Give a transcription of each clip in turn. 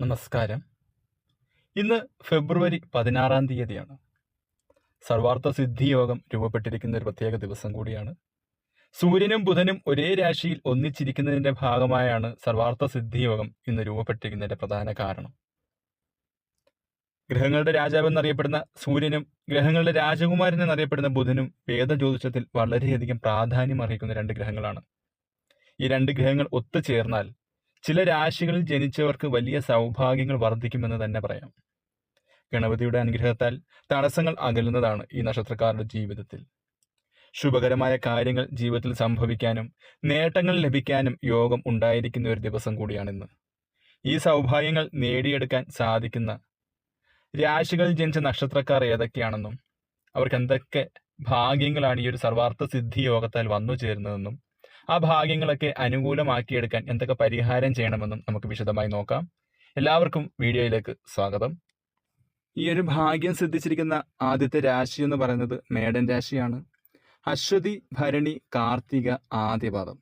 നമസ്കാരം. ഇന്ന് ഫെബ്രുവരി പതിനാറാം തീയതിയാണ്. സർവാർത്ഥ സിദ്ധി യോഗം രൂപപ്പെട്ടിരിക്കുന്ന ഒരു പ്രത്യേക ദിവസം കൂടിയാണ്. സൂര്യനും ബുധനും ഒരേ രാശിയിൽ ഒന്നിച്ചിരിക്കുന്നതിന്റെ ഭാഗമായാണ് സർവാർത്ഥ സിദ്ധി യോഗം ഇന്ന് രൂപപ്പെട്ടിരിക്കുന്നതിന്റെ പ്രധാന കാരണം. ഗ്രഹങ്ങളുടെ രാജാവ് എന്നറിയപ്പെടുന്ന സൂര്യനും ഗ്രഹങ്ങളുടെ രാജകുമാരൻ എന്നറിയപ്പെടുന്ന ബുധനും വേദജ്യോതിഷത്തിൽ വളരെയധികം പ്രാധാന്യം അർഹിക്കുന്ന രണ്ട് ഗ്രഹങ്ങളാണ്. ഈ രണ്ട് ഗ്രഹങ്ങൾ ഒത്തുചേർന്നാൽ ചില രാശികളിൽ ജനിച്ചവർക്ക് വലിയ സൗഭാഗ്യങ്ങൾ വർദ്ധിക്കുമെന്ന് തന്നെ പറയാം. ഗണപതിയുടെ അനുഗ്രഹത്താൽ തടസ്സങ്ങൾ അകലുന്നതാണ് ഈ നക്ഷത്രക്കാരുടെ ജീവിതത്തിൽ. ശുഭകരമായ കാര്യങ്ങൾ ജീവിതത്തിൽ സംഭവിക്കാനും നേട്ടങ്ങൾ ലഭിക്കാനും യോഗം ഉണ്ടായിരിക്കുന്ന ഒരു ദിവസം കൂടിയാണിന്ന്. ഈ സൗഭാഗ്യങ്ങൾ നേടിയെടുക്കാൻ സാധിക്കുന്ന രാശികളിൽ ജനിച്ച നക്ഷത്രക്കാർ ഏതൊക്കെയാണെന്നും അവർക്ക് എന്തൊക്കെ ഭാഗ്യങ്ങളാണ് ഈ ഒരു സർവാർത്ഥ സിദ്ധി യോഗത്താൽ വന്നു ചേരുന്നതെന്നും ആ ഭാഗ്യങ്ങളൊക്കെ അനുകൂലമാക്കിയെടുക്കാൻ എന്തൊക്കെ പരിഹാരം ചെയ്യണമെന്നും നമുക്ക് വിശദമായി നോക്കാം. എല്ലാവർക്കും വീഡിയോയിലേക്ക് സ്വാഗതം. ഈ ഒരു ഭാഗ്യം സിദ്ധിച്ചിരിക്കുന്ന ആദ്യത്തെ രാശി എന്ന് പറയുന്നത് മേടൻ രാശിയാണ്. അശ്വതി ഭരണി കാർത്തിക ആദ്യപാദം.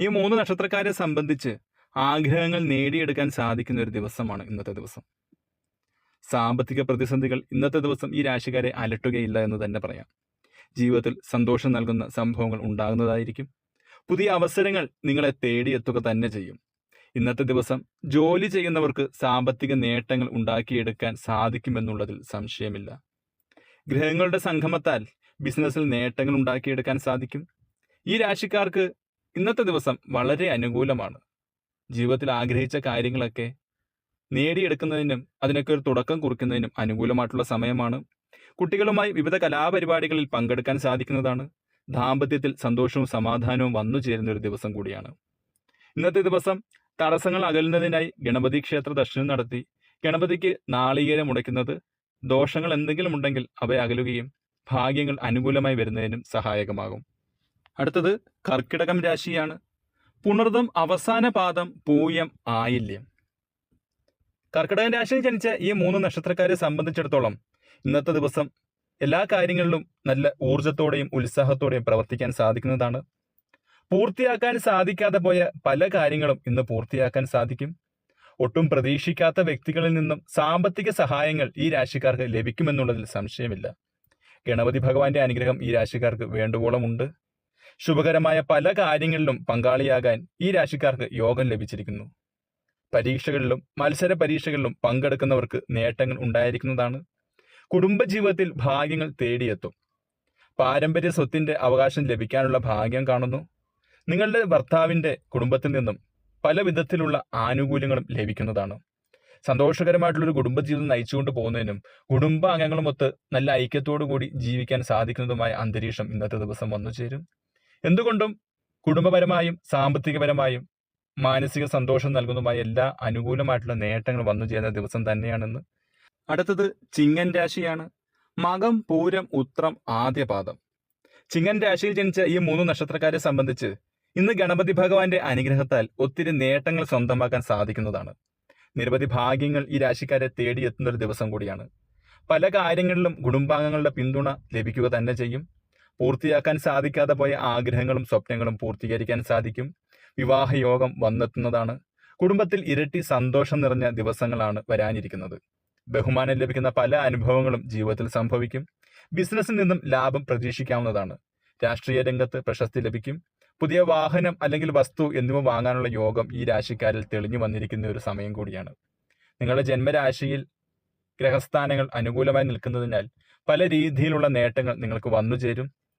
ഈ മൂന്ന് നക്ഷത്രക്കാരെ സംബന്ധിച്ച് ആഗ്രഹങ്ങൾ നേടിയെടുക്കാൻ സാധിക്കുന്ന ഒരു ദിവസമാണ് ഇന്നത്തെ ദിവസം. സാമ്പത്തിക പ്രതിസന്ധികൾ ഇന്നത്തെ ദിവസം ഈ രാശിക്കാരെ അലട്ടുകയില്ല എന്ന് തന്നെ പറയാം. ജീവിതത്തിൽ സന്തോഷം നൽകുന്ന സംഭവങ്ങൾ ഉണ്ടാകുന്നതായിരിക്കും. പുതിയ അവസരങ്ങൾ നിങ്ങളെ തേടിയെത്തുക തന്നെ ചെയ്യും. ഇന്നത്തെ ദിവസം ജോലി ചെയ്യുന്നവർക്ക് സാമ്പത്തിക നേട്ടങ്ങൾ ഉണ്ടാക്കിയെടുക്കാൻ സാധിക്കുമെന്നുള്ളതിൽ സംശയമില്ല. ഗ്രഹങ്ങളുടെ സംഗമത്താൽ ബിസിനസ്സിൽ നേട്ടങ്ങൾ ഉണ്ടാക്കിയെടുക്കാൻ സാധിക്കും. ഈ രാശിക്കാർക്ക് ഇന്നത്തെ ദിവസം വളരെ അനുകൂലമാണ്. ജീവിതത്തിൽ ആഗ്രഹിച്ച കാര്യങ്ങളൊക്കെ നേടിയെടുക്കുന്നതിനും അതിനൊക്കെ ഒരു തുടക്കം കുറിക്കുന്നതിനും അനുകൂലമായിട്ടുള്ള സമയമാണ്. കുട്ടികളുമായി വിവിധ കലാപരിപാടികളിൽ പങ്കെടുക്കാൻ സാധിക്കുന്നതാണ്. ദാമ്പത്യത്തിൽ സന്തോഷവും സമാധാനവും വന്നു ചേരുന്ന ഒരു ദിവസം കൂടിയാണ്. ഇന്നത്തെ ദിവസം തടസ്സങ്ങൾ അകലുന്നതിനായി ഗണപതി ക്ഷേത്ര ദർശനം നടത്തി. ഗണപതിക്ക് നാളികേരം മുടയ്ക്കുന്നത് ദോഷങ്ങൾ എന്തെങ്കിലും ഉണ്ടെങ്കിൽ അവ അകലുകയും ഭാഗ്യങ്ങൾ അനുകൂലമായി വരുന്നതിനും സഹായകമാകും. അടുത്തത് കർക്കിടകം രാശിയാണ്. പുണർദം അവസാന പാദം പൂയം ആയില്യം. കർക്കിടകം രാശിയിൽ ജനിച്ച ഈ മൂന്ന് നക്ഷത്രക്കാരെ സംബന്ധിച്ചിടത്തോളം ഇന്നത്തെ ദിവസം എല്ലാ കാര്യങ്ങളിലും നല്ല ഊർജത്തോടെയും ഉത്സാഹത്തോടെയും പ്രവർത്തിക്കാൻ സാധിക്കുന്നതാണ്. പൂർത്തിയാക്കാൻ സാധിക്കാതെ പോയ പല കാര്യങ്ങളും ഇന്ന് പൂർത്തിയാക്കാൻ സാധിക്കും. ഒട്ടും പ്രതീക്ഷിക്കാത്ത വ്യക്തികളിൽ നിന്നും സാമ്പത്തിക സഹായങ്ങൾ ഈ രാശിക്കാർക്ക് ലഭിക്കുമെന്നുള്ളതിൽ സംശയമില്ല. ഗണപതി ഭഗവാന്റെ അനുഗ്രഹം ഈ രാശിക്കാർക്ക് വേണ്ടുവോളം ഉണ്ട് ശുഭകരമായ പല കാര്യങ്ങളിലും പങ്കാളിയാകാൻ ഈ രാശിക്കാർക്ക് യോഗം ലഭിച്ചിരിക്കുന്നു. പരീക്ഷകളിലും മത്സര പരീക്ഷകളിലും പങ്കെടുക്കുന്നവർക്ക് നേട്ടങ്ങൾ ഉണ്ടായിരിക്കുന്നതാണ്. കുടുംബജീവിതത്തിൽ ഭാഗ്യങ്ങൾ തേടിയെത്തും. പാരമ്പര്യ സ്വത്തിന്റെ അവകാശം ലഭിക്കാനുള്ള ഭാഗ്യം കാണുന്നു. നിങ്ങളുടെ ഭർത്താവിന്റെ കുടുംബത്തിൽ നിന്നും പല വിധത്തിലുള്ള ആനുകൂല്യങ്ങളും ലഭിക്കുന്നതാണ്. സന്തോഷകരമായിട്ടുള്ളൊരു കുടുംബജീവിതം നയിച്ചുകൊണ്ട് പോകുന്നതിനും കുടുംബാംഗങ്ങളുമൊത്ത് നല്ല ഐക്യത്തോടു കൂടി ജീവിക്കാൻ സാധിക്കുന്നതുമായ അന്തരീക്ഷം ഇന്നത്തെ ദിവസം വന്നു ചേരും. എന്തുകൊണ്ടും കുടുംബപരമായും സാമ്പത്തികപരമായും മാനസിക സന്തോഷം നൽകുന്നതുമായ എല്ലാ അനുകൂലമായിട്ടുള്ള നേട്ടങ്ങൾ വന്നു ചേരുന്ന ദിവസം തന്നെയാണെന്ന് അടുത്തത് ചിങ്ങൻ രാശിയാണ്. മകം പൂരം ഉത്രം ആദ്യപാദം ചിങ്ങൻ രാശിയിൽ ജനിച്ച ഈ മൂന്ന് നക്ഷത്രക്കാരെ സംബന്ധിച്ച് ഇന്ന് ഗണപതി ഭഗവാന്റെ അനുഗ്രഹത്താൽ ഒത്തിരി നേട്ടങ്ങൾ സ്വന്തമാക്കാൻ സാധിക്കുന്നതാണ്. നിരവധി ഭാഗ്യങ്ങൾ ഈ രാശിക്കാരെ തേടിയെത്തുന്ന ഒരു ദിവസം കൂടിയാണ്. പല കാര്യങ്ങളിലും കുടുംബാംഗങ്ങളുടെ പിന്തുണ ലഭിക്കുക തന്നെ ചെയ്യും. പൂർത്തിയാക്കാൻ സാധിക്കാതെ പോയ ആഗ്രഹങ്ങളും സ്വപ്നങ്ങളും പൂർത്തീകരിക്കാൻ സാധിക്കും. വിവാഹയോഗം വന്നെത്തുന്നതാണ്. കുടുംബത്തിൽ ഇരട്ടി സന്തോഷം നിറഞ്ഞ ദിവസങ്ങളാണ് വരാനിരിക്കുന്നത്. ബഹുമാനം ലഭിക്കുന്ന പല അനുഭവങ്ങളും ജീവിതത്തിൽ സംഭവിക്കും. ബിസിനസ്സിൽ നിന്നും ലാഭം പ്രതീക്ഷിക്കാവുന്നതാണ്. രാഷ്ട്രീയ രംഗത്ത് പ്രശസ്തി ലഭിക്കും. പുതിയ വാഹനം അല്ലെങ്കിൽ വസ്തു എന്നിവ വാങ്ങാനുള്ള യോഗം ഈ രാശിക്കാരിൽ തെളിഞ്ഞു വന്നിരിക്കുന്ന ഒരു സമയം കൂടിയാണ്. നിങ്ങളുടെ ജന്മരാശിയിൽ ഗ്രഹസ്ഥാനങ്ങൾ അനുകൂലമായി നിൽക്കുന്നതിനാൽ പല രീതിയിലുള്ള നേട്ടങ്ങൾ നിങ്ങൾക്ക് വന്നു ചേരും